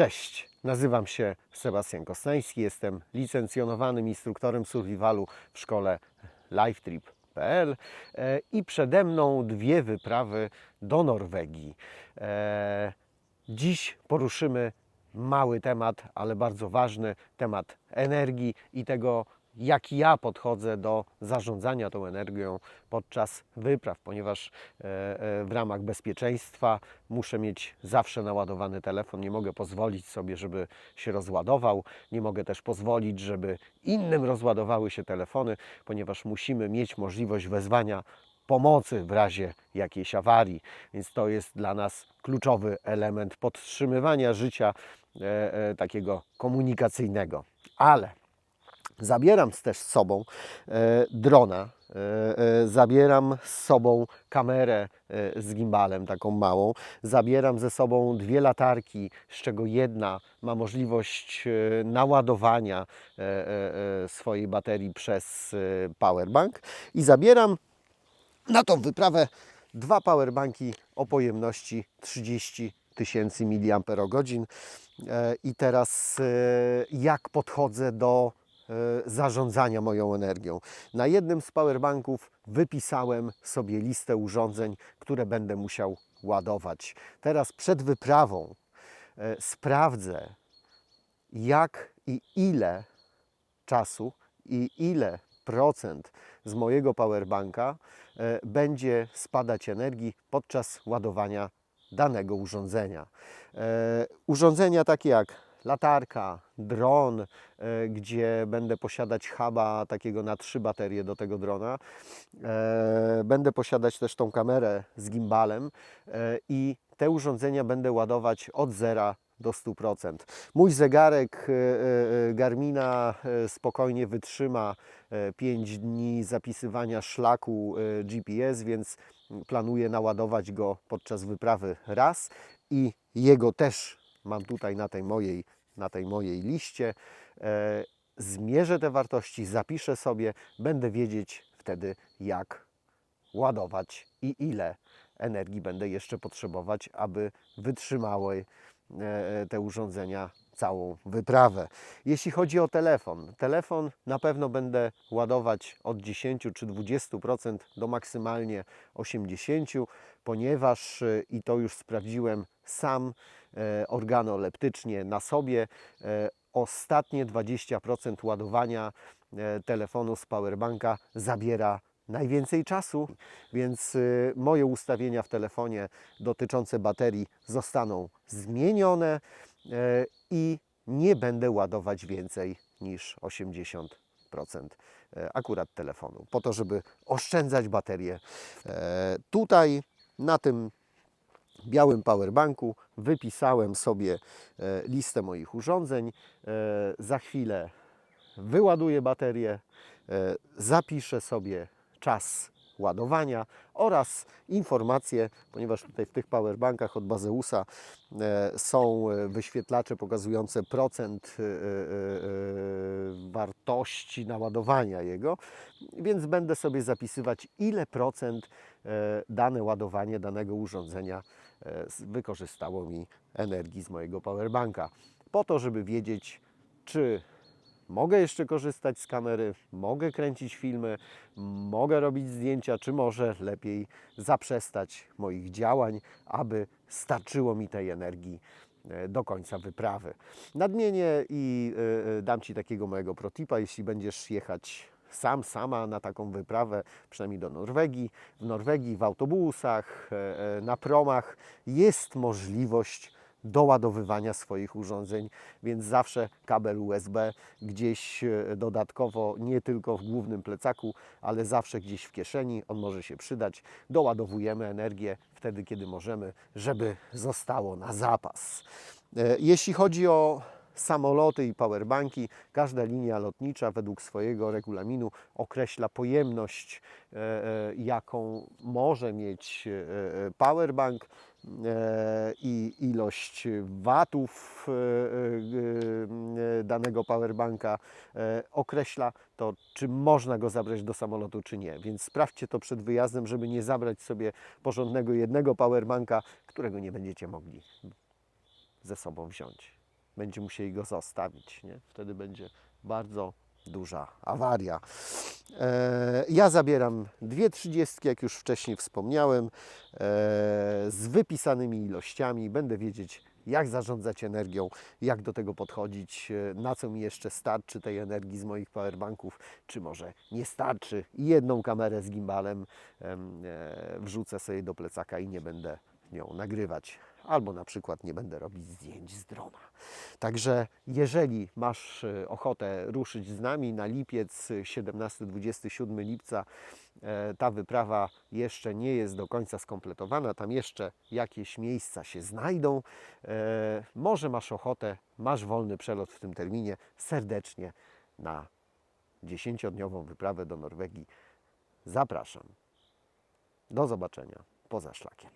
Cześć, nazywam się Sebastian Kosnański, jestem licencjonowanym instruktorem survivalu w szkole lifetrip.pl e, i przede mną dwie wyprawy do Norwegii. E, Dziś poruszymy mały temat, ale bardzo ważny temat energii i tego, jak ja podchodzę do zarządzania tą energią podczas wypraw, ponieważ e, e, w ramach bezpieczeństwa muszę mieć zawsze naładowany telefon. Nie mogę pozwolić sobie, żeby się rozładował. Nie mogę też pozwolić, żeby innym rozładowały się telefony, ponieważ musimy mieć możliwość wezwania pomocy w razie jakiejś awarii. Więc to jest dla nas kluczowy element podtrzymywania życia e, e, takiego komunikacyjnego. Ale zabieram też z sobą e, drona, e, e, zabieram z sobą kamerę z gimbalem, taką małą, zabieram ze sobą dwie latarki, z czego jedna ma możliwość naładowania swojej baterii przez powerbank i zabieram na tą wyprawę dwa powerbanki o pojemności 30 tysięcy mAh. I teraz jak podchodzę do zarządzania moją energią. Na jednym z powerbanków wypisałem sobie listę urządzeń, które będę musiał ładować. Teraz przed wyprawą e, sprawdzę, jak i ile czasu i ile procent z mojego powerbanka e, będzie spadać energii podczas ładowania danego urządzenia. E, Urządzenia takie jak latarka, dron, e, gdzie będę posiadać huba takiego na trzy baterie do tego drona. E, Będę posiadać też tą kamerę z gimbalem e, i te urządzenia będę ładować od zera do 100%. Mój zegarek Garmina spokojnie wytrzyma 5 dni zapisywania szlaku GPS, więc planuję naładować go podczas wyprawy raz i jego też mam tutaj na tej mojej, na tej mojej liście. E, Zmierzę te wartości, zapiszę sobie, będę wiedzieć wtedy jak ładować i ile energii będę jeszcze potrzebować, aby wytrzymały e, te urządzenia całą wyprawę. Jeśli chodzi o telefon, telefon na pewno będę ładować od 10 czy 20% do maksymalnie 80%, ponieważ e, i to już sprawdziłem sam e, organoleptycznie na sobie, e, ostatnie 20% ładowania e, telefonu z powerbanka zabiera najwięcej czasu, więc y, moje ustawienia w telefonie dotyczące baterii zostaną zmienione i nie będę ładować więcej niż 80% e, akurat telefonu, po to, żeby oszczędzać baterię. E, Tutaj na tym białym powerbanku wypisałem sobie e, listę moich urządzeń. Za chwilę wyładuję baterię, zapiszę sobie czas ładowania oraz informacje, ponieważ tutaj w tych powerbankach od Bazeusa e, są e, wyświetlacze pokazujące procent e, wartości naładowania jego, więc będę sobie zapisywać ile procent dane ładowanie danego urządzenia wykorzystało mi energii z mojego powerbanka. Po to, żeby wiedzieć, czy mogę jeszcze korzystać z kamery, mogę kręcić filmy, mogę robić zdjęcia, czy może lepiej zaprzestać moich działań, aby starczyło mi tej energii e, do końca wyprawy. Nadmienię i e, e, dam Ci takiego mojego protipa, jeśli będziesz jechać sam, sama na taką wyprawę, przynajmniej do Norwegii. W Norwegii w autobusach, na promach jest możliwość doładowywania swoich urządzeń, więc zawsze kabel USB gdzieś e, dodatkowo, nie tylko w głównym plecaku, ale zawsze gdzieś w kieszeni, on może się przydać. Doładowujemy energię wtedy, kiedy możemy, żeby zostało na zapas. E, Jeśli chodzi o samoloty i powerbanki, każda linia lotnicza według swojego regulaminu określa pojemność, e, e, jaką może mieć e, powerbank i ilość watów danego powerbanka określa to, czy można go zabrać do samolotu, czy nie. Więc sprawdźcie to przed wyjazdem, żeby nie zabrać sobie porządnego jednego powerbanka, którego nie będziecie mogli ze sobą wziąć. Będzie musieli go zostawić. Nie? Wtedy będzie bardzo duża awaria. E, ja zabieram dwie trzydziestki, jak już wcześniej wspomniałem, e, z wypisanymi ilościami. Będę wiedzieć, jak zarządzać energią, jak do tego podchodzić, e, na co mi jeszcze starczy tej energii z moich powerbanków, czy może nie starczy. I jedną kamerę z gimbalem em, e, wrzucę sobie do plecaka i nie będę nią nagrywać. Albo na przykład nie będę robić zdjęć z drona. Także jeżeli masz e, ochotę ruszyć z nami na lipiec e, 17-27 lipca, e, ta wyprawa jeszcze nie jest do końca skompletowana, tam jeszcze jakieś miejsca się znajdą. E, Może masz ochotę, masz wolny przelot w tym terminie, serdecznie na 10-dniową wyprawę do Norwegii zapraszam. Do zobaczenia poza szlakiem.